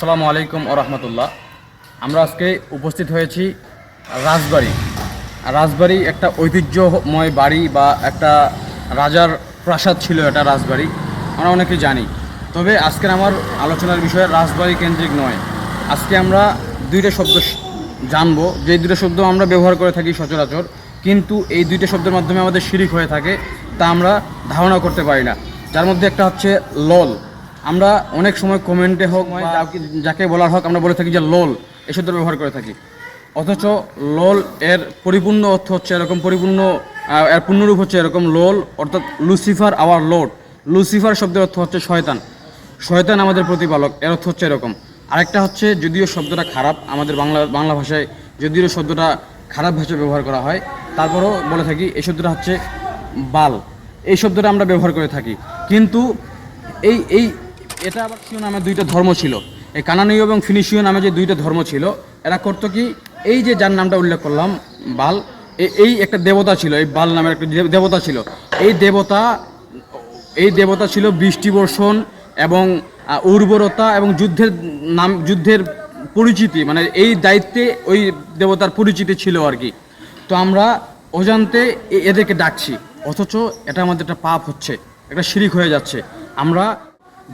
আসসালামু আলাইকুম ও রহমতুল্লাহ। আমরা আজকে উপস্থিত হয়েছি রাজবাড়ি। রাজবাড়ি একটা ঐতিহ্যময় বাড়ি বা একটা রাজার প্রাসাদ ছিল এটা রাজবাড়ি। আমরা অনেকে জানি। তবে আজকের আমার আলোচনার বিষয় রাজবাড়ি কেন্দ্রিক নয়। আজকে আমরা দুইটা শব্দ জানব। যে দুটো শব্দ আমরা ব্যবহার করে থাকি সচরাচর, কিন্তু এই দুইটা শব্দের মাধ্যমে আমাদের শিরিক হয়ে থাকে, তা আমরা ধারণা করতে পারি না। যার মধ্যে একটা হচ্ছে লল। আমরা অনেক সময় কমেন্টে হোক যাকে- বলার হোক, আমরা বলে থাকি যে লোল, এই শব্দ ব্যবহার করে থাকি। অথচ লোল এর পরিপূর্ণ অর্থ হচ্ছে এরকম পরিপূর্ণ এর পূর্ণরূপ হচ্ছে এরকম লোল, অর্থাৎ লুসিফার আওয়ার লোড লুসিফার শব্দের অর্থ হচ্ছে শয়তান। শয়তান আমাদের প্রতিপালক, এর অর্থ হচ্ছে এরকম। আরেকটা হচ্ছে, যদিও শব্দটা খারাপ, আমাদের বাংলা বাংলা ভাষায় যদিও শব্দটা খারাপ ভাষায় ব্যবহার করা হয়, তারপরও বলে থাকি, এই শব্দটা হচ্ছে বাল। এই শব্দটা আমরা ব্যবহার করে থাকি। কিন্তু এই এই এটা আবার ফিনিশীয় নামে দুইটা ধর্ম ছিল। এই কানানীয় এবং ফিনিশীয় নামে যে দুইটা ধর্ম ছিল, এরা করতো কি, এই যে যার নামটা উল্লেখ করলাম, বাল এই একটা দেবতা ছিল, এই বাল নামের একটা দেবতা ছিল। এই দেবতা এই দেবতা ছিল বৃষ্টি বর্ষণ এবং উর্বরতা এবং যুদ্ধের নাম, যুদ্ধের পরিচিতি মানে এই দায়িত্বে ওই দেবতার পরিচিতি ছিল আর কি। তো আমরা অজান্তে এদেরকে ডাকছি, অথচ এটা আমাদের একটা পাপ হচ্ছে, একটা শিরিক হয়ে যাচ্ছে। আমরা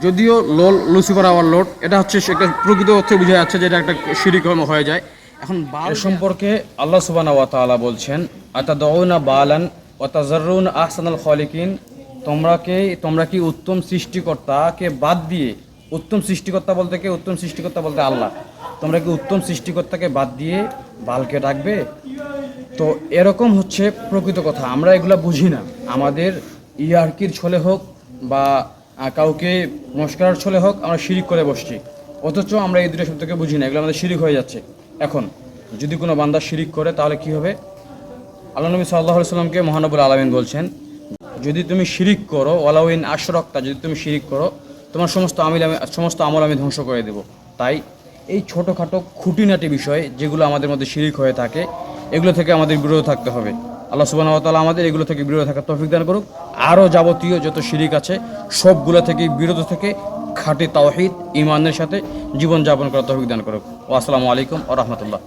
যদিও লোল লুসিফার আওয়ার লোড এটা হচ্ছে একটা প্রকৃত অর্থে বোঝা যাচ্ছে যে এটা একটা শিরিক হয়ে- যায়। এখন বাল সম্পর্কে আল্লাহ সুবানা ওয়া বলছেন, আতাদউনা বালান ওয়া তাজাররুন আহসানাল খালিকিন? তোমরা কে তোমরা কি উত্তম সৃষ্টিকর্তাকে বাদ দিয়ে উত্তম সৃষ্টিকর্তা বলতে কে? উত্তম সৃষ্টিকর্তা বলতে আল্লাহ। তোমরা কি উত্তম সৃষ্টিকর্তাকে বাদ দিয়ে বালকে ডাকবে? তো এরকম হচ্ছে প্রকৃত কথা। আমরা এগুলা বুঝি না। আমাদের ইয়ার্কির ছলে হোক বা কাউকে নমস্কার ছলে হোক, আমরা শিরিক করে বসছি। অথচ আমরা এই দুটো শব্দকে বুঝি না, এগুলো আমাদের শিরিক হয়ে যাচ্ছে। এখন, যদি কোনো বান্দা শিরিক করে, তাহলে কি হবে? আল্লাহ নবী সাল্লাহ সাল্লামকে মহানবুল আলমিন বলছেন, যদি তুমি শিরিক করো ওয়ালাউইন আশরক্তা, যদি তুমি শিরিক করো, তোমার সমস্ত আমিল আমি, সমস্ত আমল আমি ধ্বংস করে দেব। তাই এই ছোটোখাটো খুঁটিনাটি বিষয়, যেগুলো আমাদের মধ্যে শিরিক হয়ে থাকে, এগুলো থেকে আমাদের বিরত থাকতে হবে। আল্লাহ সুবাহ তাআলা আমাদের এগুলো থেকে বিরত থাকার তৌফিক দান করুক। আরও যাবতীয় যত শিরিক আছে, সবগুলো থেকে বিরত থেকে খাঁটি তাওহিদ ইমানের সাথে জীবনযাপন করার তৌফিক দান করুক। ও আসসালামু আলাইকুম ও রহমতুল্লাহ।